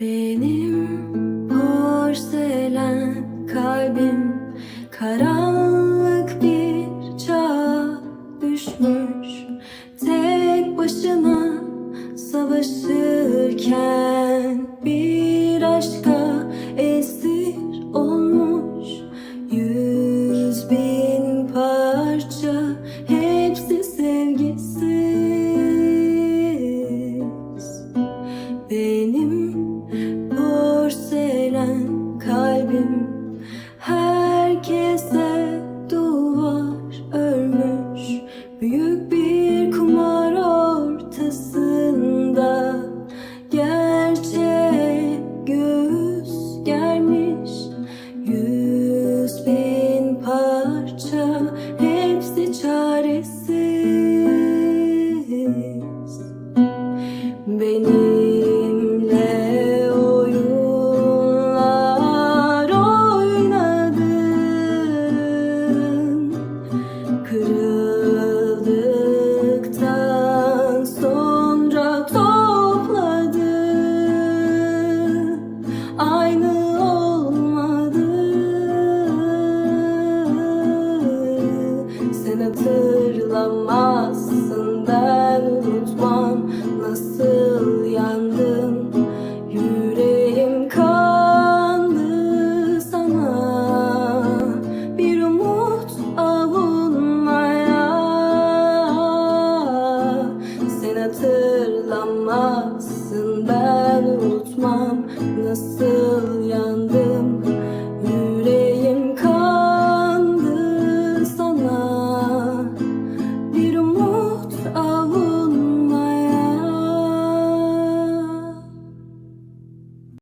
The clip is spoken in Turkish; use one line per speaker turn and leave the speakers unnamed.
Benim porselen kalbim karanlık bir çağa düşmüş. Tek başına savaşırken bir aşka Aynı olmadı. Sen hatırlamazsın ben unutmam Nasıl yandım Yüreğim kandı sana. Bir umut avunmaya. Sen hatırlamazsın ben unutmam nasıl yan